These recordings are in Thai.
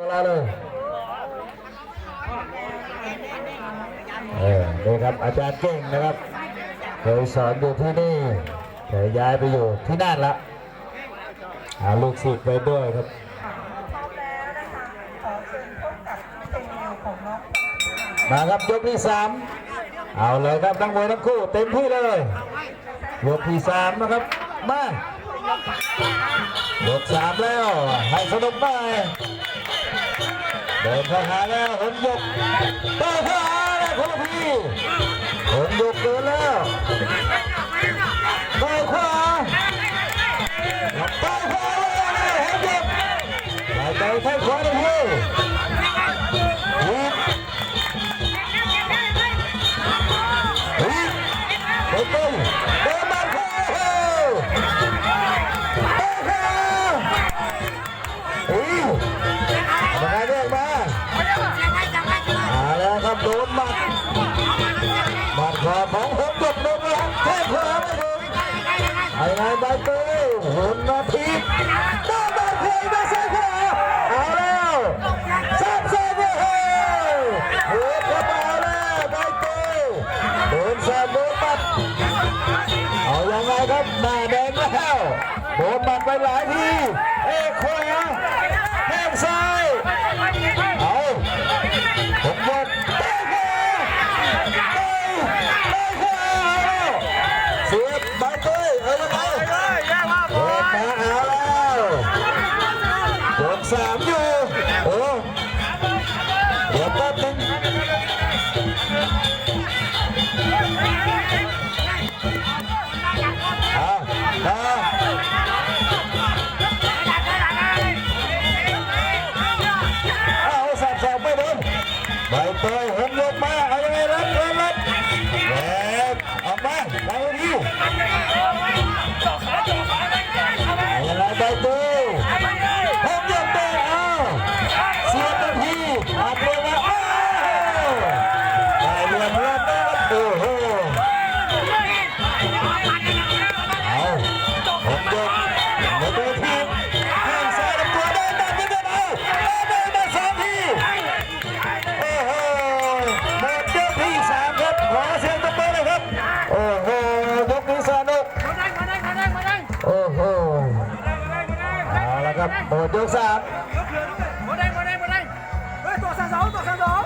เวลาเลยเออนี่ครับอาจารย์เก่งนะครับเคยสอนอยู่ที่นี่แต่ย้ายไปอยู่ที่นั่นละหาลูกศิษย์ไปด้วยครับมาครับยกที่สามเอาเลยครับนักมวยทั้งคู่เต็มที่เลยยกที่สามนะครับมายกสามแล้วให้สนุกไป เดินเข้าหาแล้วหนยกเปิดเข้าหาแล้วคนละทีหนยกเดินแล้ว ไอ้ไงใบเตยหุ่นนาทีโดนใบเตยมาใส่ขวาเอาแล้วซับซ้อนเลยเฮ้หัวกระเป๋าแล้วใบเตยโดนแซมโดนปัดเอายังไงครับมาแดงแล้วโดนปัดไปหลาย ยั ยกสามหมดแรงหมดแรงหมดแรงเฮ้ยตัวสามสองตัวสามสอง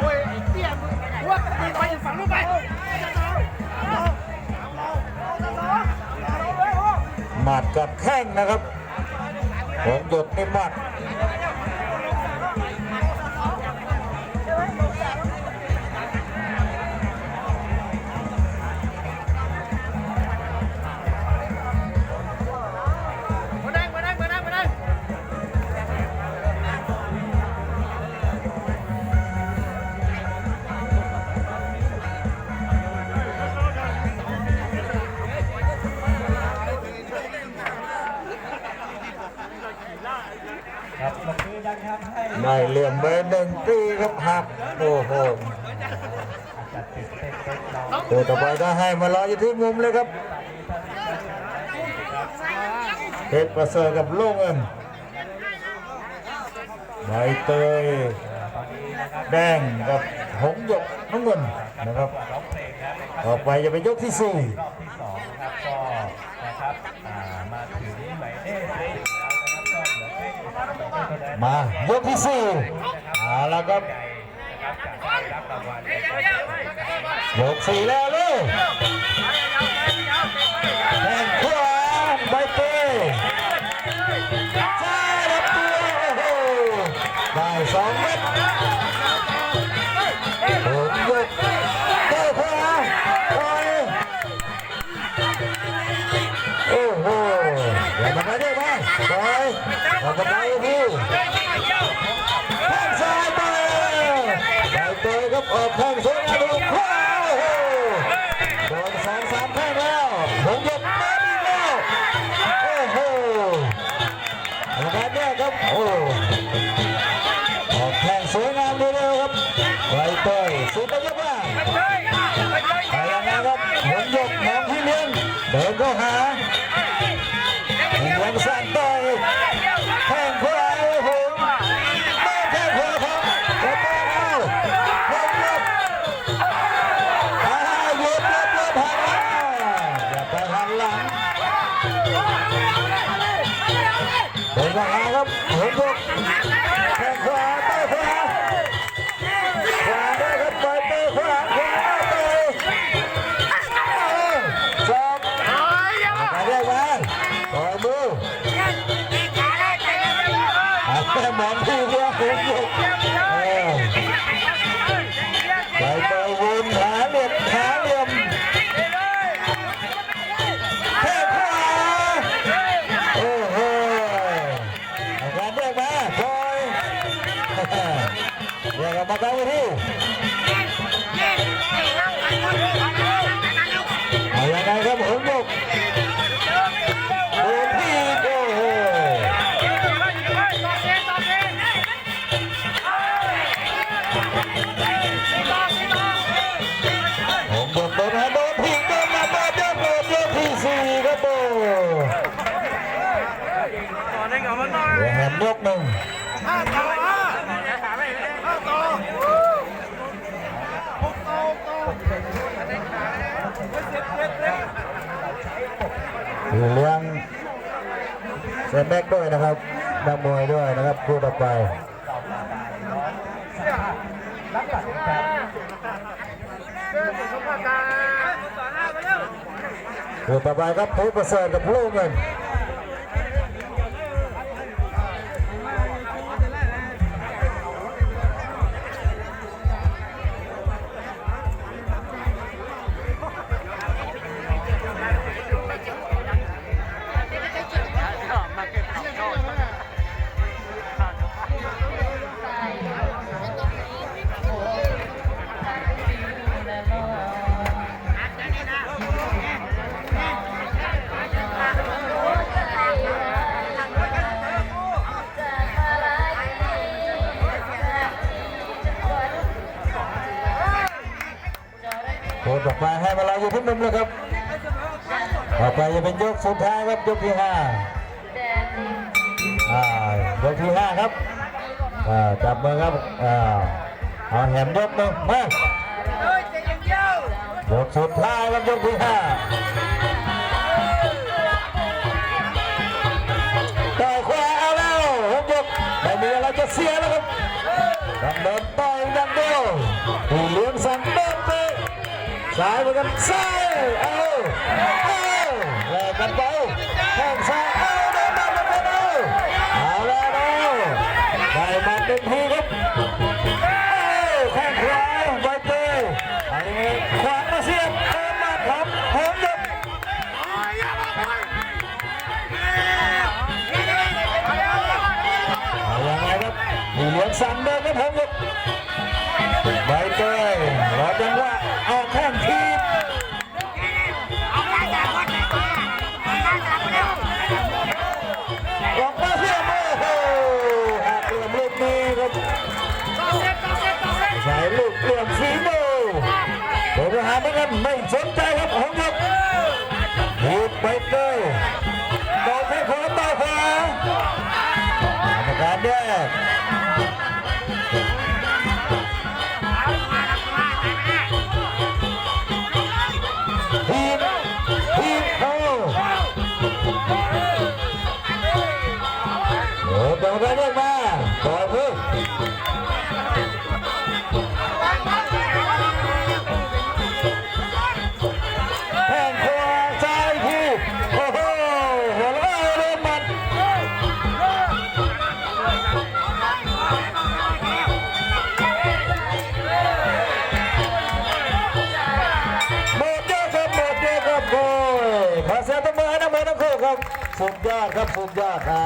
โอ้ยไอ้เตี้ยมึงว่ามึงไปอยู่ฝั่งนู้นไปสามสองสามสองเฮ้ยโอ้หมัดกับแข้งนะครับผมหยดในหมัด ได้เหลี่ยมเบอร์หนึ่งตีครับหักโอ้โหตัวต่อไปก็ให้มารออยู่ที่มุมเลยครับเพชรประเสริฐกับโล่งเอิมใบเตยแดงกับหงหยกน้ำเงินนะครับต่อไปจะเป็นยกที่สี่ที่สองครับก็นะครับอ่ามาถึง มายกที่สี่เอาละครับใจนะครับจากการรับรางวัลในครั้งนี้ยกสี่แล้วลูกแข่งขวาใบเตยซ้ายรับตัวโอ้โหได้สองเม็ด ไปออย่ามาได้พี่แข้งซ้ายไปไปเตยครับออกแข้งซ้าย เรีย แม็กด้วยนะครับนักมวยด้วยนะครับคู่ต่อไปคู่ต่อไปครับผู้ประเสริฐกับผู้เงิน ต่อไปให้เวลาอยู่ที่มุมเลยครับต่อไปจะเป็นยกสุดท้ายครับยกที่ห้าอ่ายกที่ห้าครับอ่าจับมือครับอ่าเอาแหมยกหนึ่งมายกสุดท้ายครับยกที่ห้าต่อยขวาเอาแล้วผมยกไม่มีอะไรจะเสียแล้วครับต้องเดิน ซ้ายเหมือนกันซ้ายเอาเอาแลกกันไปแข้งซ้ายเอาเดินมาเหมือนเอาเอาแล้วเอาได้มาหนึ่งทีครับเอาแข้งขวาไปเตยไอ้ขวามาเสียบเดินมาทำหอมยกเอายังไงครับเหลือสั่งเดินครับผมยกใบเตยร หา สียงตบมือให้นักมวยทั้งคู่ครับสุดยอดครับสุดยอดอ่า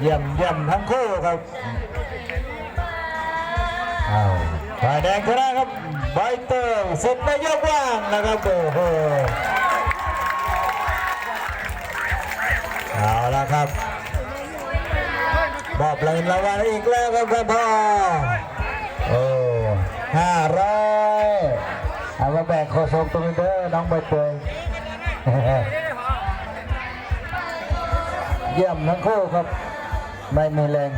เยี่ยมเยี่ยมทั้งคู่ครับฝ่ายแดงชนะครับใบเตยสุดไม่ยกว่างนะครับโอ้โหเอาละครับมอบเลยรางวัลอีกแล้วครับท่านพ่อโอ้ห้าร้อยเอามาแบ่งโคศกตรงนี้เด้อน้องใบเตย เยี่ยมทั้งคู่ครับ ไม่มีแรง